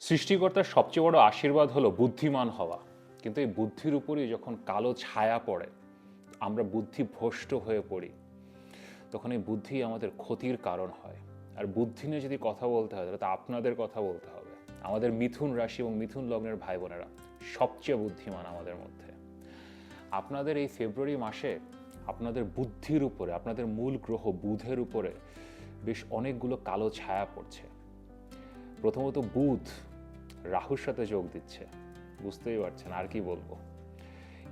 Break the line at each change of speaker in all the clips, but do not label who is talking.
সৃষ্টিকর্তার সবচেয়ে বড় আশীর্বাদ হলো বুদ্ধিমান হওয়া। কিন্তু এই বুদ্ধির উপরই যখন কালো ছায়া পড়ে, আমরা বুদ্ধি ভ্রষ্ট হয়ে পড়ি, তখন এই বুদ্ধি আমাদের ক্ষতির কারণ হয়। আর বুদ্ধি নিয়ে যদি কথা বলতে হয়, তাহলে তো আপনাদের কথা বলতে হবে। আমাদের মিথুন রাশি এবং মিথুন লগ্নের ভাই বোনেরা সবচেয়ে বুদ্ধিমান আমাদের মধ্যে। আপনাদের এই ফেব্রুয়ারি মাসে আপনাদের বুদ্ধির উপরে, আপনাদের মূল গ্রহ বুধের উপরে বেশ অনেকগুলো কালো ছায়া পড়ছে। প্রথমত বুধ রাহুর সাথে যোগ দিচ্ছে। বুঝতেই পারছেন, আর কি বলব?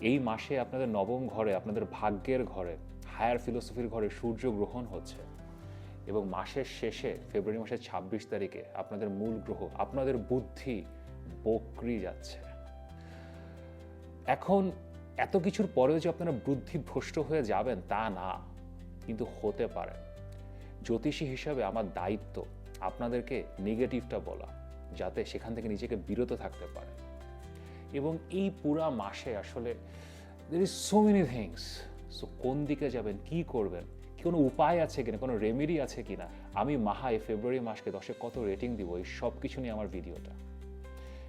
এই মাসে আপনাদের নবম ঘরে, আপনাদের ভাগ্যের ঘরে হায়ার ফিলোসফির ঘরে সূর্য গ্রহণ হচ্ছে এবং মাসের শেষে ফেব্রুয়ারি মাসের ছাব্বিশ তারিখে আপনাদের মূল গ্রহ, আপনাদের বুদ্ধি বকরি যাচ্ছে। এখন এত কিছুর পরেও যে আপনারা বুদ্ধি ভ্রষ্ট হয়ে যাবেন তা না, কিন্তু হতে পারে। জ্যোতিষী হিসাবে আমার দায়িত্ব আপনাদেরকে নেগেটিভটা বলা। যাতে সেখান থেকে নিজেকে বিরত থাকতে পারে। এবং এই পুরা মাসে আসলে there is so many things so কোন দিকে যাবেন, কি করবেন, কোনো উপায় আছে কিনা, কোনো রেমেডি আছে কিনা, আমি মাহা এই ফেব্রুয়ারি মাসকে দশে কত রেটিং দিব, এই সব কিছু নিয়ে আমার ভিডিওটা।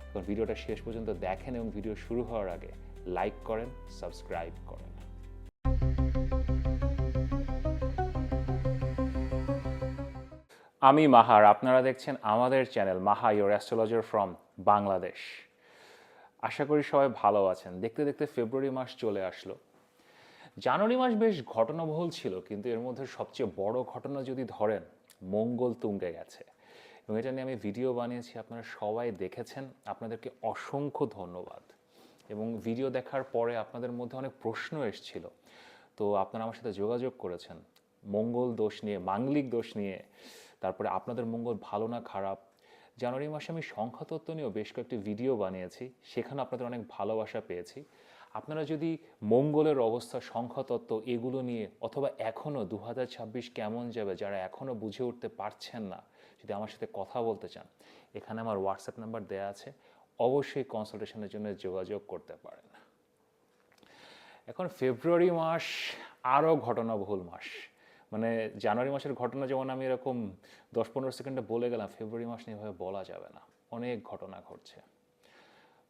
এখন ভিডিওটা শেষ পর্যন্ত দেখেন এবং ভিডিও শুরু হওয়ার আগে লাইক করেন সাবস্ক্রাইব করেন। আমি মাহার, আপনারা দেখছেন আমাদের channel Maha your astrologer from Bangladesh আশা করি সবাই ভালো আছেন। দেখতে দেখতে ফেব্রুয়ারি মাস চলে আসলো। জানুয়ারি মাস বেশ ঘটনাবহুল ছিল, কিন্তু এর মধ্যে সবচেয়ে বড় ঘটনা যদি ধরেন, মঙ্গল তুঙ্গে গেছে। এবং এটা নিয়ে আমি ভিডিও বানিয়েছি, আপনারা সবাই দেখেছেন। আপনাদেরকে অসংখ্য ধন্যবাদ। এবং ভিডিও দেখার পরে আপনাদের মধ্যে অনেক প্রশ্ন এসেছিল। তো আপনারা আমার সাথে যোগাযোগ করেছেন। মঙ্গল দোষ নিয়ে, মাঙ্গলিক দোষ নিয়ে। তারপরে আপনাদের মঙ্গল ভালো না খারাপ। জানুয়ারি মাসে আমি সংখ্যাতত্ত্ব নিয়েও বেশ কয়েকটি ভিডিও বানিয়েছি, সেখানে আপনাদের অনেক ভালোবাসা পেয়েছি। আপনারা যদি মঙ্গলের অবস্থা, সংখ্যাতত্ত্ব এগুলো নিয়ে অথবা এখনও দু হাজার ছাব্বিশ কেমন যাবে, যারা এখনও বুঝে উঠতে পারছেন না, যদি আমার সাথে কথা বলতে চান, এখানে আমার হোয়াটসঅ্যাপ নাম্বার দেওয়া আছে। অবশ্যই কনসালটেশনের জন্য যোগাযোগ করতে পারেন। এখন ফেব্রুয়ারি মাস, আরও ঘটনাবহুল মাস। মানে জানুয়ারি মাসের ঘটনা যেমন আমি এরকম দশ পনেরো সেকেন্ডে বলে গেলাম, ফেব্রুয়ারি মাস নিয়ে এভাবে বলা যাবে না। অনেক ঘটনা ঘটছে।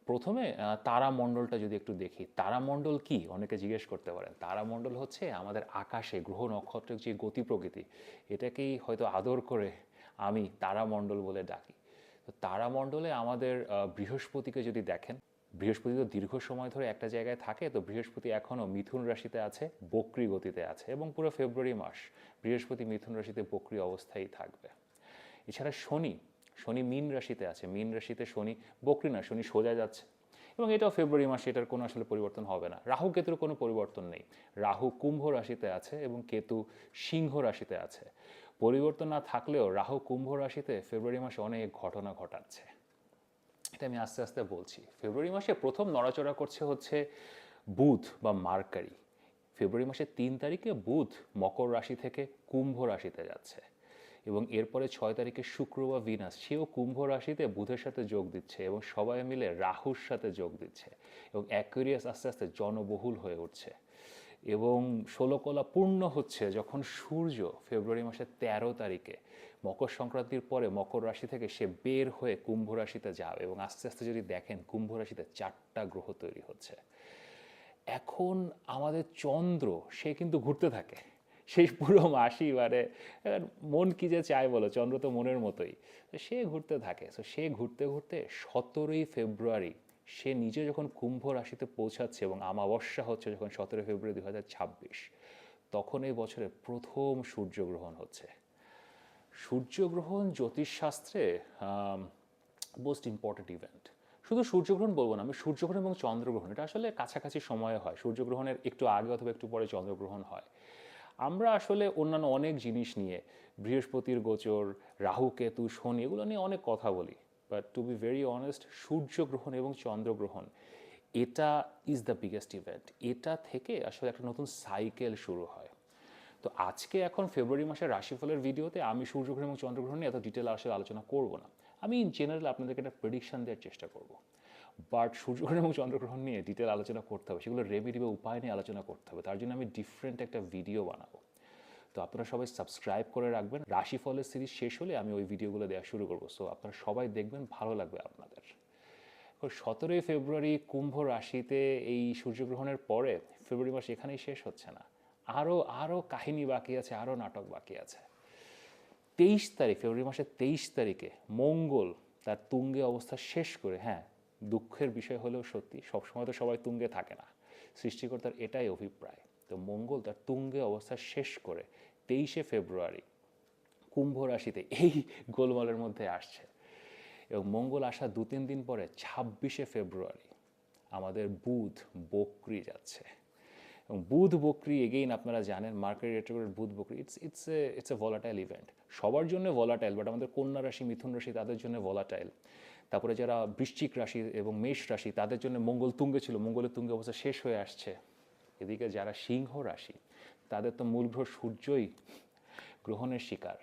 প্রথমে তারামণ্ডলটা যদি একটু দেখি তারামণ্ডল কি? অনেকে জিজ্ঞেস করতে পারেন। তারামণ্ডল হচ্ছে আমাদের আকাশে, গ্রহ নক্ষত্রের যে গতি প্রকৃতি, এটাকেই হয়তো আদর করে আমি তারামণ্ডল বলে ডাকি। তো তারামণ্ডলে আমাদের বৃহস্পতিকে যদি দেখেন বৃহস্পতি তো দীর্ঘ সময় ধরে একটা জায়গায় থাকে, তো বৃহস্পতি এখনও মিথুন রাশিতে আছে, বক্রি গতিতে আছে এবং পুরো ফেব্রুয়ারি মাস বৃহস্পতি মিথুন রাশিতে বক্রি অবস্থায় থাকবে। এছাড়া শনি শনি মীন রাশিতে আছে, মীন রাশিতে শনি বকরি না, শনি সোজা যাচ্ছে এবং এটাও ফেব্রুয়ারি মাসে এটার কোনো আসলে পরিবর্তন হবে না। রাহু কেতুর কোনো পরিবর্তন নেই। রাহু কুম্ভ রাশিতে আছে এবং কেতু সিংহ রাশিতে আছে। পরিবর্তন না থাকলেও রাহু কুম্ভ রাশিতে ফেব্রুয়ারি মাসে অনেক ঘটনা ঘটাচ্ছে। এটা আমি আস্তে আস্তে বলছি। ফেব্রুয়ারি মাসে প্রথম নড়াচড়া করছে হচ্ছে বুধ বা মার্কারি। ফেব্রুয়ারি মাসের তিন তারিখে বুধ মকর রাশি থেকে কুম্ভ রাশিতে যাচ্ছে এবং এরপরে ছয় তারিখে শুক্র বা ভিনাস সেও কুম্ভ রাশিতে বুধের সাথে যোগ দিচ্ছে এবং সবাই মিলে রাহুর সাথে যোগ দিচ্ছে এবং অ্যাকুরিয়াস আস্তে আস্তে জনবহুল হয়ে উঠছে। এবং ষোলকলা পূর্ণ হচ্ছে যখন সূর্য ফেব্রুয়ারি মাসের তেরো তারিখে মকর সংক্রান্তির পরে মকর রাশি থেকে সে বের হয়ে কুম্ভ রাশিতে যাবে এবং আস্তে আস্তে যদি দেখেন কুম্ভ রাশিতে চারটা গ্রহ তৈরি হচ্ছে। এখন আমাদের চন্দ্র, সে কিন্তু ঘুরতে থাকে। সেই পুরো মাসি মানে মন কি যে চায় বলো, চন্দ্র তো মনের মতোই। সে ঘুরতে থাকে। তো সে ঘুরতে ঘুরতে সতেরোই ফেব্রুয়ারি সে নিজে যখন কুম্ভ রাশিতে পৌঁছাচ্ছে এবং আমাবস্যা হচ্ছে যখন সতেরোই ফেব্রুয়ারি দুই হাজার ছাব্বিশ, তখন এই বছরের প্রথম সূর্যগ্রহণ হচ্ছে। সূর্যগ্রহণ জ্যোতিষশাস্ত্রে মোস্ট ইম্পর্টেন্ট ইভেন্ট শুধু সূর্যগ্রহণ বলব না, আমি সূর্যগ্রহণ এবং চন্দ্রগ্রহণ, এটা আসলে কাছাকাছি সময়ে হয়। সূর্যগ্রহণের একটু আগে অথবা একটু পরে চন্দ্রগ্রহণ হয়। আমরা আসলে অন্যান্য অনেক জিনিস নিয়ে, বৃহস্পতির গোচর, রাহু কেতু, শনি, এগুলো নিয়ে অনেক কথা বলি। But to be very honest সূর্যগ্রহণ এবং চন্দ্রগ্রহণ এটা ইজ দ্য বিগেস্ট ইভেন্ট এটা থেকে আসলে একটা নতুন সাইকেল শুরু হয়। তো আজকে এখন ফেব্রুয়ারি মাসের রাশিফলের ভিডিওতে আমি সূর্যগ্রহণ এবং চন্দ্রগ্রহণ নিয়ে এত ডিটেল আসলে আলোচনা করব না। আমি ইন জেনারেল আপনাদেরকে একটা প্রেডিকশন দেওয়ার চেষ্টা করব। বাট সূর্যগ্রহণ এবং চন্দ্রগ্রহণ নিয়ে ডিটেল আলোচনা করতে হবে, সেগুলো রেমেডি বা উপায় নিয়ে আলোচনা করতে হবে। তার জন্য আমি ডিফারেন্ট একটা ভিডিও বানাবো। তো আপনারা সবাই সাবস্ক্রাইব করে রাখবেন। রাশিফলের সিরিজ শেষ হলে আমি ওই ভিডিওগুলো দেওয়া শুরু করব। সো আপনারা সবাই দেখবেন, ভালো লাগবে আপনাদের। সতেরোই ফেব্রুয়ারি কুম্ভ রাশিতে এই সূর্যগ্রহণের পরে ফেব্রুয়ারি মাস এখানেই শেষ হচ্ছে না। আরও আরও কাহিনী বাকি আছে আরও নাটক বাকি আছে। তেইশ তারিখ, ফেব্রুয়ারি মাসের তেইশ তারিখে মঙ্গল তার তুঙ্গে অবস্থা শেষ করে হ্যাঁ দুঃখের বিষয় হলেও সত্যি, সবসময় তো সবাই তুঙ্গে থাকে না। সৃষ্টিকর্তার এটাই অভিপ্রায়। তো মঙ্গল তার তুঙ্গে অবস্থা শেষ করে তেইশে ফেব্রুয়ারি কুম্ভ রাশিতে এই গোলমালের মধ্যে আসছে। এবং মঙ্গল আসা দু তিন দিন পরে ছাব্বিশে ফেব্রুয়ারি আমাদের বুধ বকরি যাচ্ছে। এবং বুধ বকরি এগেইন আপনারা জানেন মার্কেট রেট্রোগ্রেড বুধ বকরি it's it's a it's a volatile event সবার জন্য ভলাটাইল বাট আমাদের কন্যা রাশি, মিথুন রাশি তাদের জন্য ভলাটাইল তারপরে যারা বৃশ্চিক রাশি এবং মেষ রাশি তাদের জন্য মঙ্গল তুঙ্গে ছিল, মঙ্গলের তুঙ্গে অবস্থা শেষ হয়ে আসছে। এদিকে যারা সিংহ রাশি, তাদের তো মূল সূর্যই গ্রহণের শিকার।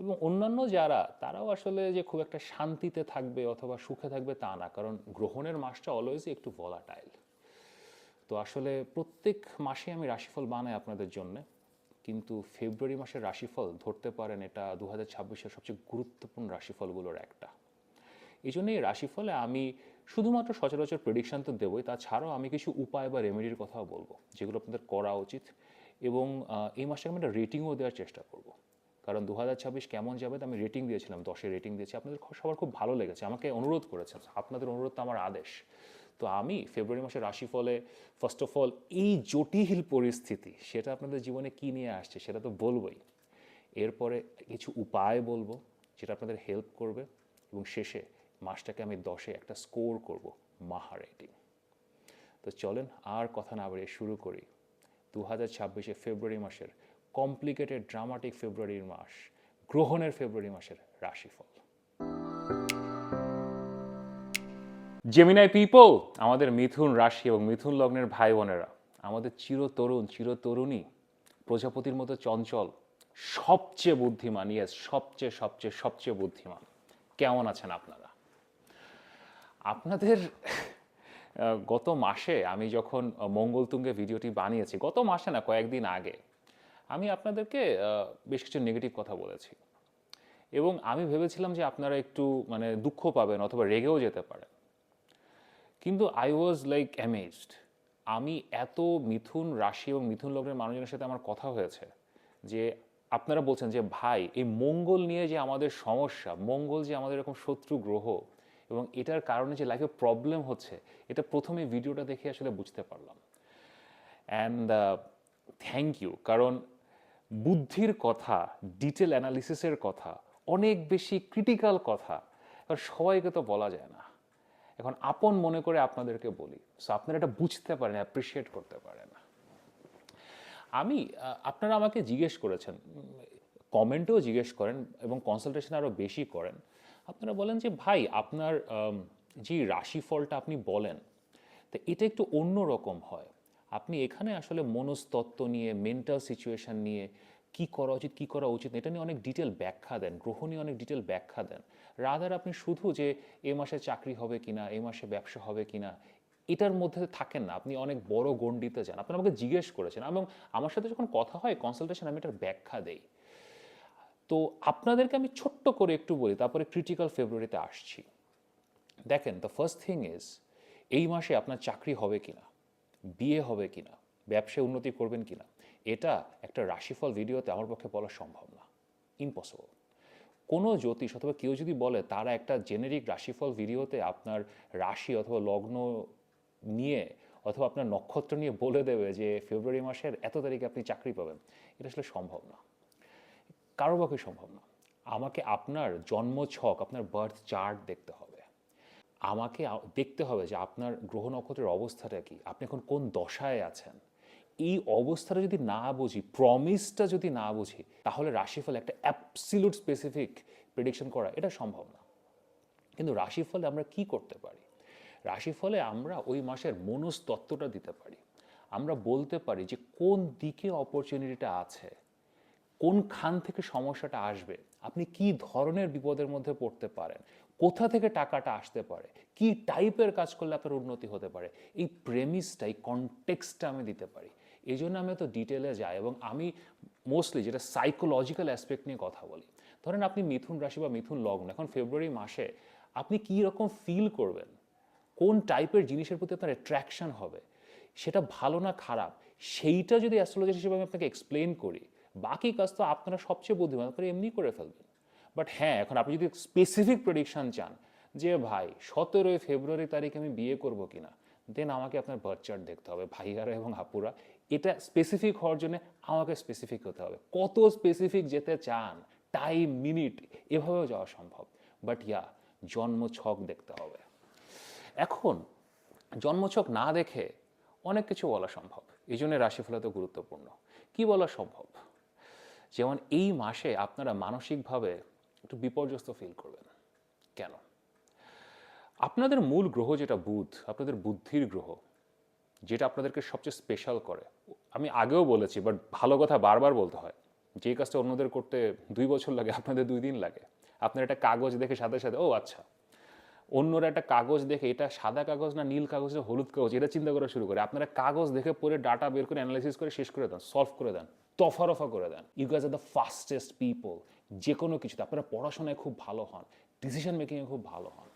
এবং অন্যান্য যারা, তারাও আসলে যে খুব একটা শান্তিতে থাকবে অথবা সুখে থাকবে তা না, কারণ গ্রহণের মাসটা অলওয়েজই একটু ভলাটাইল তো আসলে প্রত্যেক মাসে আমি রাশিফল বানাই আপনাদের জন্য, কিন্তু ফেব্রুয়ারি মাসের রাশিফল ধরতে পারেন এটা দু হাজার ছাব্বিশের সবচেয়ে গুরুত্বপূর্ণ রাশিফলগুলোর একটা। এই জন্য এই রাশিফলে আমি শুধুমাত্র সচরাচর প্রেডিকশন তো দেবই, তাছাড়াও আমি কিছু উপায় বা রেমেডির কথাও বলব, যেগুলো আপনাদের করা উচিত এবং এই মাসে আমি একটা রেটিংও দেওয়ার চেষ্টা করব। কারণ দু হাজার ছাব্বিশ কেমন যাবে আমি রেটিং দিয়েছিলাম, দশে রেটিং দিয়েছি, আপনাদের সবার খুব ভালো লেগেছে, আমাকে অনুরোধ করেছেন, আপনাদের অনুরোধ তো আমার আদেশ। তো আমি ফেব্রুয়ারি মাসের রাশিফলে ফার্স্ট অফ অল এই জটিল পরিস্থিতি, সেটা আপনাদের জীবনে কী নিয়ে আসছে সেটা তো বলবই। এরপরে কিছু উপায় বলব, যেটা আপনাদের হেল্প করবে, এবং শেষে মাসটাকে আমি দশে একটা স্কোর করব মাহা রেটিং তো চলেন আর কথা না বাড়িয়ে শুরু করি। দু হাজার ছাব্বিশে ফেব্রুয়ারি মাসের কমপ্লিকেটেড ড্রামাটিক ফেব্রুয়ারির মাস, গ্রহণের ফেব্রুয়ারি মাসের রাশিফল। জেমিনাই পিপল আমাদের মিথুন রাশি এবং মিথুন লগ্নের ভাই বোনেরা, আমাদের চিরতরুণ, চিরতরুণী, প্রজাপতির মতো চঞ্চল, সবচেয়ে বুদ্ধিমান ইয়েস সবচেয়ে সবচেয়ে সবচেয়ে বুদ্ধিমান। কেমন আছেন আপনারা? আপনাদের গত মাসে আমি যখন মঙ্গলতুঙ্গে ভিডিওটি বানিয়েছি, গত মাসে না, কয়েকদিন আগে, আমি আপনাদেরকে বেশ কিছু নেগেটিভ কথা বলেছি। এবং আমি ভেবেছিলাম যে আপনারা একটু মানে দুঃখ পাবেন অথবা রেগেও যেতে পারেন। কিন্তু আই ওয়াজ লাইক অ্যামেজড আমি এত মিথুন রাশি এবং মিথুন লগ্নের মানুষজনের সাথে আমার কথা হয়েছে যে আপনারা বলছেন যে, ভাই, এই মঙ্গল নিয়ে যে আমাদের সমস্যা, মঙ্গল যে আমাদের এরকম শত্রু গ্রহ এবং এটার কারণে যে লাইফে প্রবলেম হচ্ছে, এটা প্রথমে ভিডিওটা দেখে আসলে বুঝতে পারলাম। অ্যান্ড থ্যাংক ইউ কারণ বুদ্ধির কথা ডিটেল অ্যানালিসিসের কথা, অনেক বেশি ক্রিটিক্যাল কথা সবাইকে তো বলা যায় না। এখন আপন মনে করে আপনাদেরকে বলি সো আপনারা এটা বুঝতে পারেন অ্যাপ্রিসিয়েট করতে পারেন। আমি আপনারা আমাকে জিজ্ঞেস করেছেন কমেন্টেও জিজ্ঞেস করেন এবং কনসালটেশন আরও বেশি করেন। আপনারা বলেন যে, ভাই, আপনার যে রাশিফলটা আপনি বলেন, তো এটা একটু অন্য রকম হয়। আপনি এখানে আসলে মনস্তত্ত্ব নিয়ে মেন্টাল সিচুয়েশন নিয়ে কি করা উচিত, কি করা উচিত এটা নিয়ে অনেক ডিটেল ব্যাখ্যা দেন, গ্রহ নিয়ে অনেক ডিটেল ব্যাখ্যা দেন। রাদার আপনি শুধু যে, এ মাসে চাকরি হবে কিনা, এ মাসে ব্যবসা হবে কিনা, এটার মধ্যে থাকেন না। আপনি অনেক বড় গণ্ডিতে যান। আপনি আমাকে জিজ্ঞেস করেছেন এবং আমার সাথে যখন কথা হয় কনসালটেশন আমি এটার ব্যাখ্যা দেই। তো আপনাদেরকে আমি ছোট্ট করে একটু বলি, তারপরে ক্রিটিক্যাল ফেব্রুয়ারিতে আসছি। দেখেন দ্য ফার্স্ট থিং ইজ এই মাসে আপনার চাকরি হবে কিনা, বিয়ে হবে কিনা ব্যবসায় উন্নতি করবেন কিনা, এটা একটা রাশিফল ভিডিওতে আমার পক্ষে বলা সম্ভব না। ইম্পসিবল কোনো জ্যোতিষ অথবা কেউ যদি বলে, তারা একটা জেনেরিক রাশিফল ভিডিওতে আপনার রাশি অথবা লগ্ন নিয়ে অথবা আপনার নক্ষত্র নিয়ে বলে দেবে যে, ফেব্রুয়ারি মাসের এত তারিখে আপনি চাকরি পাবেন। এটা আসলে সম্ভব না। কারও পক্ষে সম্ভব না। আমাকে আপনার জন্ম ছক আপনার বার্থ চার্ট দেখতে হবে। আমাকে দেখতে হবে যে আপনার গ্রহ নক্ষত্রের অবস্থাটা কি। আপনি এখন কোন দশায় আছেন? এই অবস্থাটা যদি না বুঝি প্রমিসটা যদি না বুঝি, তাহলে রাশিফল একটা অ্যাবসিলুট স্পেসিফিক প্রেডিকশন করা, এটা সম্ভব না। কিন্তু রাশিফলে আমরা কি করতে পারি? রাশিফলে আমরা ওই মাসের মনস্তত্ত্বটা দিতে পারি। আমরা বলতে পারি যে কোন দিকে অপরচুনিটিটা আছে। কোনখান থেকে সমস্যাটা আসবে? আপনি কি ধরনের বিপদের মধ্যে পড়তে পারেন? কোথা থেকে টাকাটা আসতে পারে? কি টাইপের কাজ করলে আপনার উন্নতি হতে পারে? এই প্রেমিসটা এই কনটেক্সটটা আমি দিতে পারি। এই জন্য আমি এত ডিটেলে যাই এবং আমি মোস্টলি যেটা সাইকোলজিক্যাল অ্যাসপেক্ট নিয়ে কথা বলি। ধরেন আপনি মিথুন রাশি বা মিথুন লগ্ন, এখন ফেব্রুয়ারি মাসে আপনি কী রকম ফিল করবেন? কোন টাইপের জিনিসের প্রতি আপনার অ্যাট্রাকশন হবে? সেটা ভালো না খারাপ? সেইটা যদি অ্যাস্ট্রোলজি হিসেবে আমি আপনাকে এক্সপ্লেন করি বাকি কাজ তো আপনারা সবচেয়ে বুদ্ধিমান আপনারা এমনি করে ফেলবেন। বাট হ্যাঁ এখন আপনি যদি স্পেসিফিক প্রেডিকশন চান যে, ভাই, সতেরোই ফেব্রুয়ারি তারিখে আমি বিয়ে করব কিনা? দেন আমাকে আপনার বার্থ চার্ট দেখতে হবে, ভাইয়ারা এবং আপুরা। এটা স্পেসিফিক হওয়ার জন্য আমাকে স্পেসিফিক হতে হবে। কত স্পেসিফিক যেতে চান টাইম মিনিট এভাবেও যাওয়া সম্ভব। বাট ইয়া জন্ম ছক দেখতে হবে। এখন, জন্মছক না দেখে অনেক কিছু বলা সম্ভব। এই জন্য রাশিফল এত গুরুত্বপূর্ণ। কি বলা সম্ভব? যেমন এই মাসে আপনারা মানসিকভাবে একটু বিপর্যস্ত ফিল করবেন। কেন? আপনাদের মূল গ্রহ যেটা বুধ, আপনাদের বুদ্ধির গ্রহ, যেটা আপনাদেরকে সবচেয়ে স্পেশাল করে। আমি আগেও বলেছি বাট ভালো কথা বারবার বলতে হয়, যে কাজটা অন্যদের করতে দুই বছর লাগে, আপনাদের দুই দিন লাগে। আপনার একটা কাগজ দেখে সাথে সাথে, ও আচ্ছা। অন্যরা একটা কাগজ দেখে, এটা সাদা কাগজ না নীল কাগজ না হলুদ কাগজ, এটা চিন্তা করা শুরু করে। আপনারা কাগজ দেখে পরে ডাটা বের করে অ্যানালাইসিস করে শেষ করে দেন সলভ করে দেন। তফা রফা করে দেন। You guys are the fastest people যে কোনো কিছুতে। আপনারা পড়াশোনায় খুব ভালো হন ডিসিশন মেকিংয়ে খুব ভালো হন।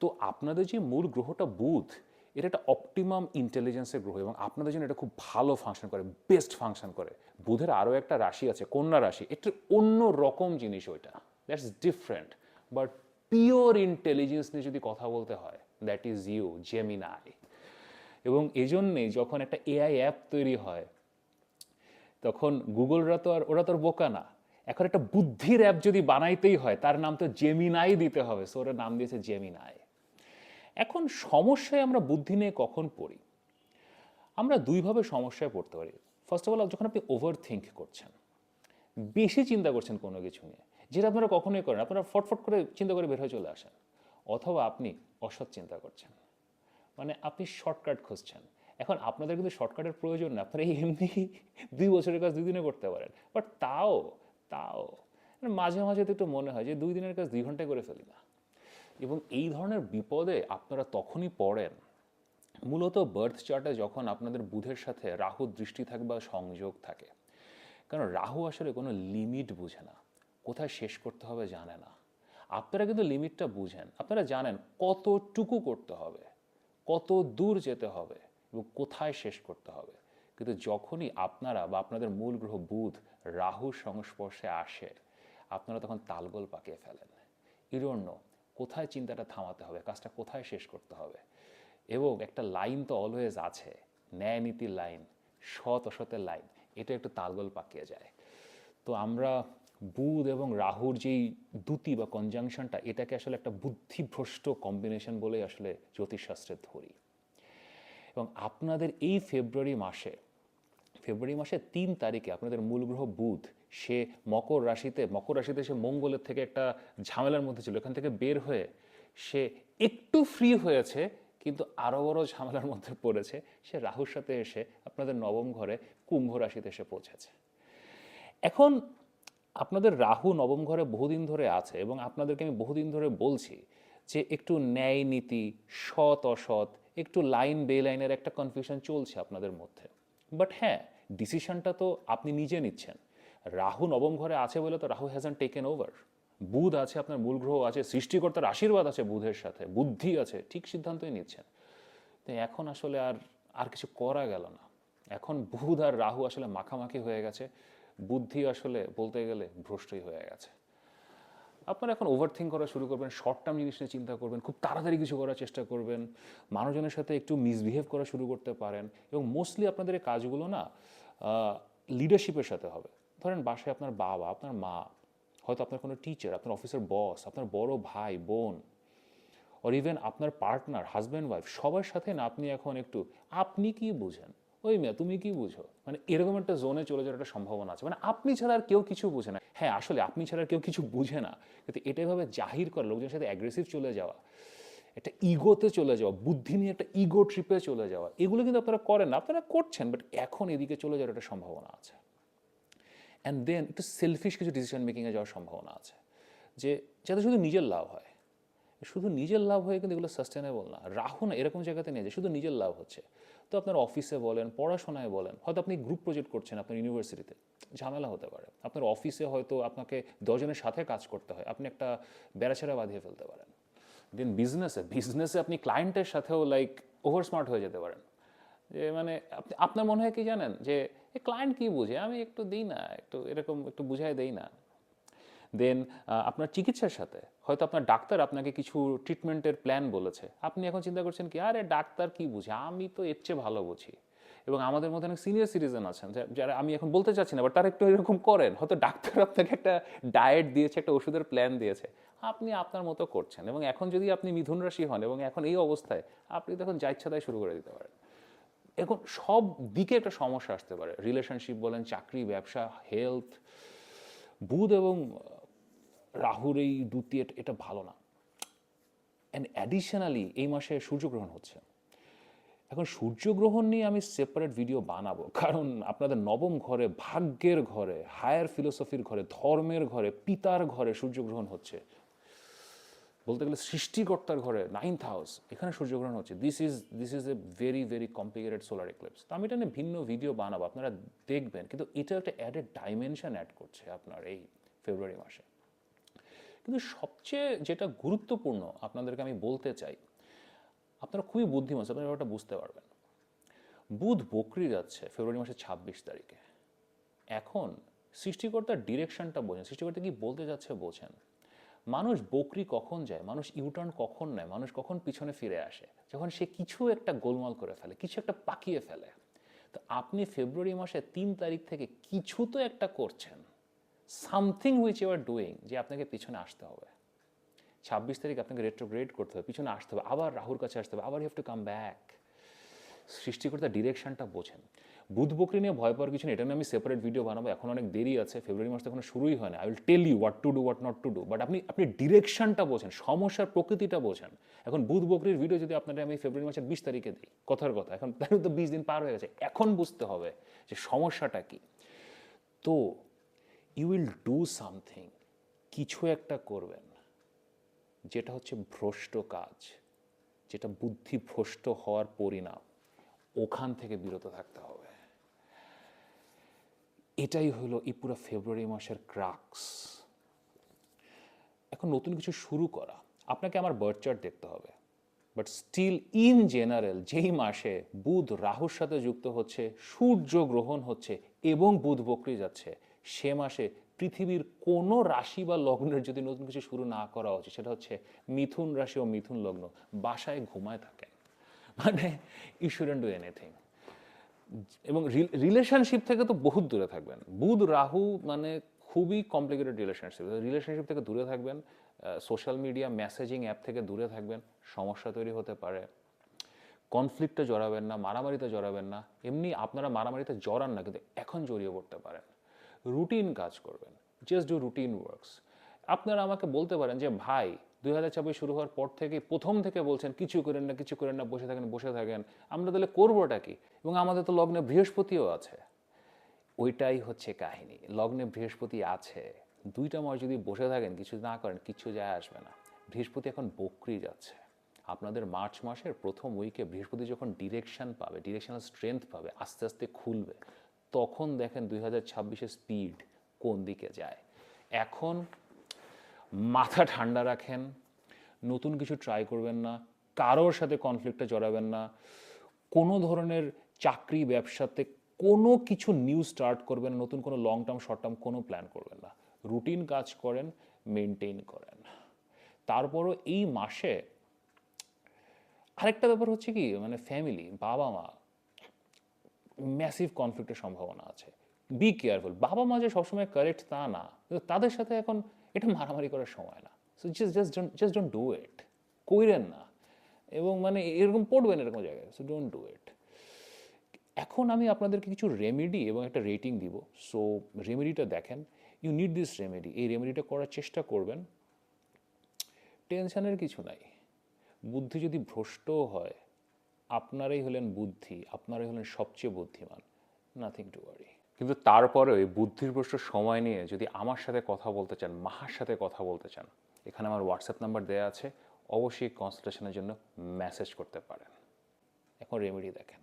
তো আপনাদের যে মূল গ্রহটা বুধ এটা একটা অপটিমাম ইন্টেলিজেন্সের গ্রহ এবং আপনাদের জন্য এটা খুব ভালো ফাংশন করে বেস্ট ফাংশন করে। বুধের আরও একটা রাশি আছে, কন্যা রাশি। এটা অন্য রকম জিনিস ওইটা। That's different but pure intelligence নিয়ে যদি কথা বলতে হয় দ্যাট ইজ ইউ জেমিনাই এবং এজন্যে যখন একটা এআই অ্যাপ তৈরি হয় তখন গুগলরা তো আর, ওরা তো আর বোকা না। এখন একটা বুদ্ধির অ্যাপ যদি বানাইতেই হয়, তার নাম তো জেমিনাই দিতে হবে। সো ওরা নাম দিয়েছে জেমিনাই এখন সমস্যায় আমরা বুদ্ধি নিয়ে কখন পড়ি? আমরা দুইভাবে সমস্যায় পড়তে পারি। ফার্স্ট অফ অল যখন আপনি ওভার থিঙ্ক করছেন, বেশি চিন্তা করছেন কোনো কিছু নিয়ে, যেটা আপনারা কখনোই করেন আপনারা ফটফট করে চিন্তা করে বের হয়ে চলে আসেন। অথবা আপনি অসৎ চিন্তা করছেন। মানে আপনি শর্টকাট খুঁজছেন। এখন আপনাদের কিন্তু শর্টকাটের প্রয়োজন না। আপনারা এমনি দুই বছরের কাজ দুই দিনে করতে পারেন। বাট তাও তাও মাঝে মাঝে তো একটু মনে হয় যে দুই দিনের কাজ দুই ঘন্টায় করে ফেলি না। এবং এই ধরনের বিপদে আপনারা তখনই পড়েন। মূলত বার্থ চার্টে যখন আপনাদের বুধের সাথে রাহু দৃষ্টি থাকে বা সংযোগ থাকে। কারণ রাহু আসলে কোনো লিমিট বুঝে না। কোথায় শেষ করতে হবে জানে না। আপনারা কিন্তু লিমিটটা বুঝেন। আপনারা জানেন কতটুকু করতে হবে, কত দূর যেতে হবে। এবং কোথায় শেষ করতে হবে। কিন্তু যখনই আপনারা বা আপনাদের মূল গ্রহ বুধ রাহুর সংস্পর্শে আসে, আপনারা তখন তালগোল পাকিয়ে ফেলেন। ইরণ্য কোথায় চিন্তাটা থামাতে হবে, কাজটা কোথায় শেষ করতে হবে? এবং একটা লাইন তো অলওয়েজ আছে, ন্যায় নীতির লাইন, সৎ অসতের লাইন, এটা একটু তালগোল পাকিয়ে যায়। তো আমরা বুধ এবং রাহুর যেই দুতি বা কনজাংশনটা এটাকে আসলে একটা বুদ্ধিভ্রষ্ট কম্বিনেশন বলেই আসলে জ্যোতিষশাস্ত্রে ধরি। এবং আপনাদের এই ফেব্রুয়ারি মাসে, ফেব্রুয়ারি মাসের তিন তারিখে আপনাদের মূল গ্রহ বুধ, সে মকর রাশিতে মকর রাশিতে সে মঙ্গলের থেকে একটা ঝামেলার মধ্যে ছিল, এখান থেকে বের হয়ে সে একটু ফ্রি হয়েছে, কিন্তু আরও বড় ঝামেলার মধ্যে পড়েছে, সে রাহুর সাথে এসে আপনাদের নবম ঘরে কুম্ভ রাশিতে এসে পৌঁছেছে। এখন আপনাদের রাহু নবম ঘরে বহুদিন ধরে আছে এবং আপনাদেরকে আমি বহুদিন ধরে বলছি যে একটু ন্যায় নীতি সৎ অসৎ একটু লাইন বে লাইনের একটা কনফিউশন চলছে আপনাদের মধ্যে। বাট হ্যাঁ ডিসিশনটা তো আপনি নিজে নিচ্ছেন। রাহু নবম ঘরে আছে বলে তো রাহু হ্যাজান টেকেন ওভার বুধ আছে, আপনার মূল গ্রহ আছে, সৃষ্টিকর্তার আশীর্বাদ আছে বুধের সাথে, বুদ্ধি আছে, ঠিক সিদ্ধান্তই নিচ্ছেন। তো এখন আসলে আর আর কিছু করা গেল না। এখন বুধ আর রাহু আসলে মাখামাখি হয়ে গেছে। বুদ্ধি আসলে বলতে গেলে ভ্রষ্টই হয়ে গেছে। আপনারা এখন ওভার থিঙ্ক করা শুরু করবেন শর্ট টার্ম জিনিস নিয়ে চিন্তা করবেন, খুব তাড়াতাড়ি কিছু করার চেষ্টা করবেন, মানুষজনের সাথে একটু মিসবিহেভ করা শুরু করতে পারেন এবং মোস্টলি আপনাদের এই কাজগুলো না লিডারশিপের সাথে হবে। ধরেন বাসায় আপনার বাবা, আপনার মা, হয়তো আপনার কোনো টিচার আপনার অফিসের বস আপনার বড় ভাই, বোন অর ইভেন আপনার পার্টনার হাজব্যান্ড ওয়াইফ সবার সাথে না আপনি এখন একটু, আপনি কি বুঝেন? ওই মেয়ে, তুমি কি বুঝো? মানে এরকম একটা জোনে চলে যাওয়ার একটা সম্ভাবনা আছে। মানে আপনি ছাড়া আর কেউ কিছু বুঝে না। হ্যাঁ আসলে আপনি ছাড়া আর কেউ কিছু বুঝে না। কিন্তু এটাই ভাবে জাহির করে, লোকজনের সাথে অ্যাগ্রেসিভ চলে যাওয়া, একটা ইগোতে চলে যাওয়া, বুদ্ধি নিয়ে একটা ইগো ট্রিপে চলে যাওয়া, এগুলো কিন্তু আপনারা করেন না। আপনারা করছেন বাট এখন এদিকে চলে যাওয়ার একটা সম্ভাবনা আছে। অ্যান্ড দেন একটু সেলফিশ কিছু ডিসিশন মেকিংয়ে যাওয়ার সম্ভাবনা আছে। যে যাতে শুধু নিজের লাভ হয়। শুধু নিজের লাভ হয়ে কিন্তু এগুলো সাস্টেনেবল না। রাহু না, এরকম জায়গাতে নিয়ে যায়, শুধু নিজের লাভ হচ্ছে। তো আপনার অফিসে বলেন, পড়াশোনায় বলেন, হয়তো আপনি গ্রুপ প্রজেক্ট করছেন আপনার ইউনিভার্সিটিতে ঝামেলা হতে পারে। আপনার অফিসে হয়তো আপনাকে দশজনের সাথে কাজ করতে হয়, আপনি একটা বেড়াছেড়া বাঁধিয়ে ফেলতে পারেন। দেন বিজনেসে বিজনেসে আপনি ক্লায়েন্টের সাথেও লাইক ওভার স্মার্ট হয়ে যেতে পারেন। যে মানে আপনি, আপনার মনে হয় কি জানেন? যে ক্লায়েন্ট কী বুঝে? আমি একটু দিই না, একটু এরকম, একটু বুঝাই দেই না। দেন আপনার চিকিৎসার সাথে, হয়তো আপনার ডাক্তার আপনাকে কিছু ট্রিটমেন্টের প্ল্যান বলেছে। আপনি এখন চিন্তা করছেন কি, আরে, ডাক্তার কি বুঝে? আমি তো এর চেয়ে ভালো বুঝি। এবং আমাদের মধ্যে অনেক সিনিয়র সিটিজেন আছেন যারা আমি এখন বলতে চাচ্ছি না বাট তারা একটু এরকম করেন। হয়তো ডাক্তার আপনাকে একটা ডায়েট দিয়েছে, একটা ওষুধের প্ল্যান দিয়েছে। আপনি আপনার মতো করছেন এবং এখন যদি আপনি মিথুন রাশি হন এবং এখন এই অবস্থায়, আপনি তখন যা ইচ্ছা তাই শুরু করে দিতে পারেন। এখন সব দিকে একটা সমস্যা আসতে পারে। রিলেশনশিপ বলেন, চাকরি, ব্যবসা হেলথ বুধ এবং রাহুর এই দুটি এটা ভালো না। অ্যান্ড অ্যাডিশনালি এই মাসে সূর্যগ্রহণ হচ্ছে। এখন সূর্যগ্রহণ নিয়ে আমি সেপারেট ভিডিও বানাবো। কারণ আপনাদের নবম ঘরে, ভাগ্যের ঘরে হায়ার ফিলোসফির ঘরে, ধর্মের ঘরে, পিতার ঘরে সূর্যগ্রহণ হচ্ছে। বলতে গেলে সৃষ্টিকর্তার ঘরে নাইন্থ হাউস এখানে সূর্যগ্রহণ হচ্ছে। This is this is a very very complicated solar eclipse তো আমি এটা নিয়ে ভিন্ন ভিডিও বানাবো, আপনারা দেখবেন। কিন্তু এটা একটা অ্যাডেড ডাইমেনশন অ্যাড করছে আপনার এই ফেব্রুয়ারি মাসে। কিন্তু সবচেয়ে যেটা গুরুত্বপূর্ণ আপনাদেরকে আমি বলতে চাই, আপনারা খুবই বুদ্ধিমান, আপনারা ব্যাপারটা বুঝতে পারবেন। বুধ বকরি যাচ্ছে ফেব্রুয়ারি মাসের ছাব্বিশ তারিখে। এখন সৃষ্টিকর্তার ডিরেকশনটা বোঝেন, সৃষ্টিকর্তা কি বলতে যাচ্ছে বোঝেন। মানুষ বকরি কখন যায়, মানুষ ইউটার্ন কখন নেয়, মানুষ কখন পিছনে ফিরে আসে? যখন সে কিছু একটা গোলমাল করে ফেলে, কিছু একটা পাকিয়ে ফেলে। তো আপনি ফেব্রুয়ারি মাসে তিন তারিখ থেকে কিছু তো একটা করছেন। Something which you are doing, যে আপনাকে পিছনে আসতে হবে। ছাব্বিশ তারিখ আপনাকে রেট্রোগ্রেড করতে হবে, পিছনে আসতে হবে, আবার রাহুর কাছে আসতে হবে, আবার you have to come back সৃষ্টিকর্তা ডিরেকশনটা বোঝেন। বুধ বকরি নিয়ে ভয় পাওয়ার কিছু নেই, এটা নিয়ে আমি সেপারেট ভিডিও বানাবো, এখন অনেক দেরি আছে ফেব্রুয়ারি মাস এখনও শুরুই হয় না। I will tell you what to do what not to do but আপনি আপনি ডিরেকশনটা বোঝেন, সমস্যার প্রকৃতিটা বোঝেন। এখন বুধ বকরির ভিডিও যদি আপনাদের আমি ফেব্রুয়ারি মাসের বিশ তারিখে দিই, কথার কথা, এখন তাই তো বিশ দিন পার হয়ে গেছে, এখন বুঝতে হবে যে সমস্যাটা কি। তো ইউ উইল ডু সামথিং কিছু একটা করবেন যেটা হচ্ছে ভ্রষ্ট কাজ, যেটা বুদ্ধি ভ্রষ্ট হওয়ার পরিণাম, ওখান থেকে বিরত থাকতে হবে। এটাই হলো এই পুরো ফেব্রুয়ারি মাসের ক্রাক্স এখন নতুন কিছু শুরু করা, আপনাকে আমার বার্থ চার্ট দেখতে হবে। বাট স্টিল ইন জেনারেল যেই মাসে বুধ রাহুর সাথে যুক্ত হচ্ছে, সূর্য গ্রহণ হচ্ছে এবং বুধ বকরি যাচ্ছে সে মাসে পৃথিবীর কোনো রাশি বা লগ্নের যদি নতুন কিছু শুরু না করা উচিত, সেটা হচ্ছে মিথুন রাশি ও মিথুন লগ্ন, বাসায় ঘুমায় থাকেন। মানে ইউ শুডেন্ট ডু এনিথিং এবং রিলেশনশিপ থেকে তো বহুত দূরে থাকবেন। বুধ, রাহু মানে খুবই কমপ্লিকেটেড রিলেশনশিপ রিলেশনশিপ থেকে দূরে থাকবেন সোশ্যাল মিডিয়া মেসেজিং অ্যাপ থেকে দূরে থাকবেন, সমস্যা তৈরি হতে পারে। কনফ্লিক্টে জড়াবেন না, মারামারিতে জড়াবেন না। এমনি আপনারা মারামারিতে জড়ান না, কিন্তু এখন জড়িয়ে পড়তে পারেন। রুটিন কাজ করবেন। জাস্ট ডু রুটিন ওয়ার্কস আপনারা আমাকে বলতে পারেন যে, ভাই, দুই হাজার ছাব্বিশ শুরু হওয়ার পর থেকে প্রথম থেকে বলছেন, কিছু করেন না, কিছু করেন না, বসে থাকেন বসে থাকেন। আমরা তাহলে করবোটা কি? এবং আমাদের তো লগ্নে বৃহস্পতিও আছে। ওইটাই হচ্ছে কাহিনী। লগ্নে বৃহস্পতি আছে। দুইটা মাস যদি বসে থাকেন, কিছু না করেন, কিছু যায় আসবে না। বৃহস্পতি এখন বকরি যাচ্ছে। আপনাদের মার্চ মাসের প্রথম উইকে বৃহস্পতি যখন ডিরেকশন পাবে ডিরেকশনাল স্ট্রেংথ পাবে, আস্তে আস্তে খুলবে। তখন দেখেন দুই হাজার ছাব্বিশের স্পিড কোন দিকে যায়। এখন মাথা ঠান্ডা রাখেন, নতুন কিছু ট্রাই করবেন না, কারোর সাথে কনফ্লিক্টে জড়াবেন না, কোনো ধরনের চাকরি ব্যবসাতে কোনো কিছু নিউ স্টার্ট করবেন নতুন কোনো লং টার্ম শর্ট টার্ম কোনো প্ল্যান করবেন না। রুটিন কাজ করেন মেনটেন করেন। তারপরও এই মাসে আরেকটা ব্যাপার হচ্ছে কি মানে ফ্যামিলি বাবা মা ম্যাসিভ কনফ্লিক্টের সম্ভাবনা আছে। বি কেয়ারফুল বাবা মা যে সবসময় কারেক্ট তা না, কিন্তু তাদের সাথে এখন এটা মারামারি করার সময় না। So just just just don't do it কইরেন না। এবং মানে এরকম পড়বেন এরকম জায়গায়। সো ডোন্ট ডু ইট এখন আমি আপনাদেরকে কিছু রেমেডি এবং একটা রেটিং দিব। সো রেমেডিটা দেখেন। ইউ নিড দিস রেমেডি এই রেমেডিটা করার চেষ্টা করবেন। টেনশনের কিছু নাই। বুদ্ধি যদি ভ্রষ্টও হয় আপনারাই হলেন বুদ্ধি, আপনারাই হলেন সবচেয়ে বুদ্ধিমান নাথিং টু ওয়ারি কিন্তু তারপরে ভ্রষ্ট সময় নিয়ে যদি আমার সাথে কথা বলতে চান, মাহার সাথে কথা বলতে চান, এখানে আমার হোয়াটসঅ্যাপ নাম্বার দেওয়া আছে, অবশ্যই কনসালটেশনের জন্য মেসেজ করতে পারেন। এখন রেমেডি দেখেন।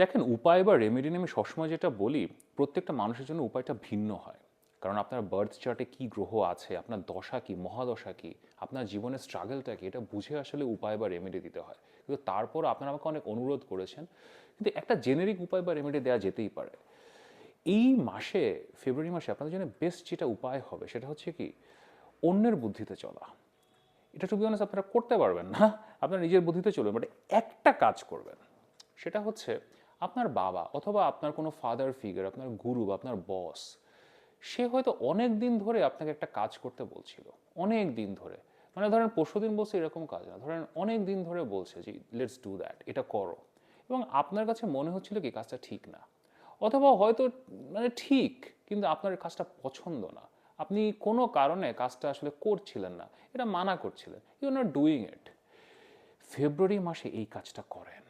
দেখেন, উপায় বা রেমেডি নিয়ে আমি সবসময় যেটা বলি, প্রত্যেকটা মানুষের জন্য উপায়টা ভিন্ন হয়। কারণ আপনার বার্থ চার্টে কি গ্রহ আছে, আপনার দশা কি, মহাদশা কি, আপনার জীবনের স্ট্রাগলটা কি, এটা বুঝে আসলে উপায় বা রেমেডি দিতে হয়। কিন্তু তারপর আপনারা আমাকে অনেক অনুরোধ করেছেন, কিন্তু একটা জেনেরিক উপায় বা রেমেডি দেওয়া যেতেই পারে। এই মাসে ফেব্রুয়ারি মাসে আপনাদের জন্য বেস্ট যেটা উপায় হবে, সেটা হচ্ছে কি, অন্যের বুদ্ধিতে চলা। এটা টু বি আপনারা করতে পারবেন না, আপনার নিজের বুদ্ধিতে চলবেন বাট একটা কাজ করবেন, সেটা হচ্ছে আপনার বাবা অথবা আপনার কোনো ফাদার ফিগার আপনার গুরু বা আপনার বস সে হয়তো অনেক দিন ধরে আপনাকে একটা কাজ করতে বলছিল, অনেক দিন ধরে। মানে ধরেন পরশু দিন বলছে এরকম কাজ না, ধরেন অনেক দিন ধরে বলছে যে লেটস ডু দ্যাট এটা করো। এবং আপনার কাছে মনে হচ্ছিল কি কাজটা ঠিক না? অথবা হয়তো মানে ঠিক, কিন্তু আপনার কাজটা পছন্দ না। আপনি কোনো কারণে কাজটা আসলে করছিলেন না, এটা মানা করছিলেন ইউ নট ডুইং ইট ফেব্রুয়ারি মাসে এই কাজটা করেন।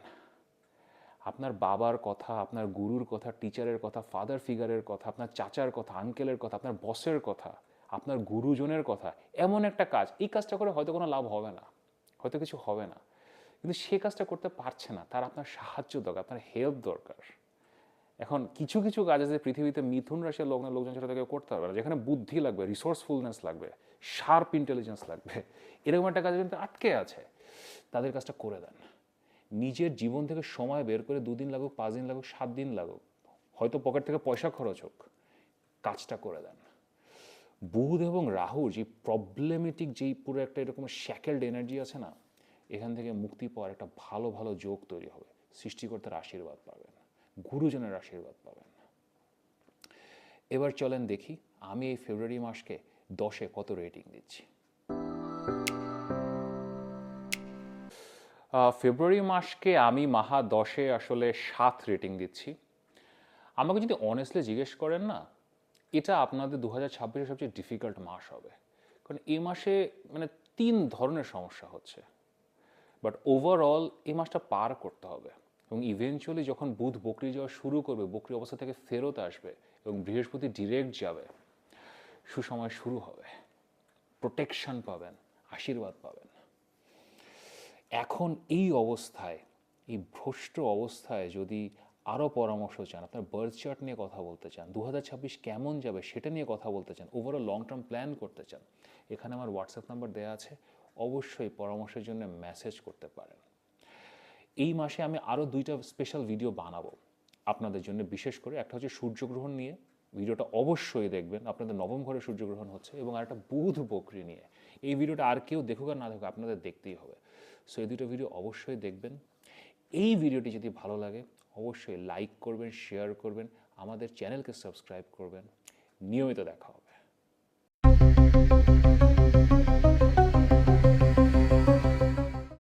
আপনার বাবার কথা, আপনার গুরুর কথা টিচারের কথা ফাদার ফিগারের কথা, আপনার চাচার কথা আঙ্কেলের কথা, আপনার বসের কথা, আপনার গুরুজনের কথা, এমন একটা কাজ, এই কাজটা করে হয়তো কোনো লাভ হবে না, হয়তো কিছু হবে না। কিন্তু সে কাজটা করতে পারছে না, তার আপনার সাহায্য দরকার, আপনার হেল্প দরকার। এখন কিছু কিছু কাজ আছে, পৃথিবীতে মিথুন রাশির লগ্নের লোকজন সেটা থেকে করতে পারবে না, যেখানে বুদ্ধি লাগবে রিসোর্সফুলনেস লাগবে শার্প ইন্টেলিজেন্স লাগবে, এরকম একটা কাজ কিন্তু আটকে আছে, তাদের কাজটা করে দেন। নিজের জীবন থেকে সময় বের করে দুদিন লাগুক পাঁচ দিন লাগুক সাত দিন লাগুক, হয়তো পকেট থেকে পয়সা খরচ হোক, কাজটা করে দেন। বুধ এবং রাহুর যে প্রবলেমেটিক যেই পুরো একটা এরকম শ্যাকেলড এনার্জি আছে না, এখান থেকে মুক্তি পাওয়ার একটা ভালো ভালো যোগ তৈরি হবে। সৃষ্টিকর্তার আশীর্বাদ পাবেন, গুরুজনের আশীর্বাদ পাবেন। এবার চলেন দেখি, আমি এই ফেব্রুয়ারি মাসকে দশে কত রেটিং দিচ্ছি। ফেব্রুয়ারি মাসকে আমি মাহা দশে আসলে সাত রেটিং দিচ্ছি। আমাকে যদি অনেস্টলি জিজ্ঞেস করেন না, এটা আপনাদের দু হাজার সবচেয়ে ডিফিকাল্ট মাস হবে। কারণ এই মাসে মানে তিন ধরনের সমস্যা হচ্ছে। বাট ওভারঅল এই মাসটা পার করতে হবে। এবং ইভেনচুয়ালি যখন বুধ বকরি যাওয়া শুরু করবে, বকরি অবস্থা থেকে ফেরত আসবে এবং বৃহস্পতি ডিরেক্ট যাবে, সুসময় শুরু হবে। প্রোটেকশন পাবেন, আশীর্বাদ পাবেন। এখন এই অবস্থায়, এই ভ্রষ্ট অবস্থায় যদি আরও পরামর্শ চান, আপনার বার্থ চার্ট নিয়ে কথা বলতে চান দু হাজার ছাব্বিশ কেমন যাবে সেটা নিয়ে কথা বলতে চান ওভারঅল লং টার্ম প্ল্যান করতে চান, এখানে আমার হোয়াটসঅ্যাপ নাম্বার দেওয়া আছে, অবশ্যই পরামর্শের জন্য মেসেজ করতে পারেন। এই মাসে আমি আরও দুইটা স্পেশাল ভিডিও বানাবো আপনাদের জন্য, বিশেষ করে একটা হচ্ছে সূর্যগ্রহণ নিয়ে। ভিডিওটা অবশ্যই দেখবেন, আপনাদের নবম ঘরে সূর্যগ্রহণ হচ্ছে এবং আর একটা বুধ বকরি নিয়ে। এই ভিডিওটা আর কেউ দেখুক আর না দেখুক, আপনাদের দেখতেই হবে। সো এই দুটো ভিডিও অবশ্যই দেখবেন। এই ভিডিওটি যদি ভালো লাগে, অবশ্যই লাইক করবেন শেয়ার করবেন, আমাদের চ্যানেলকে সাবস্ক্রাইব করবেন। নিয়মিত দেখা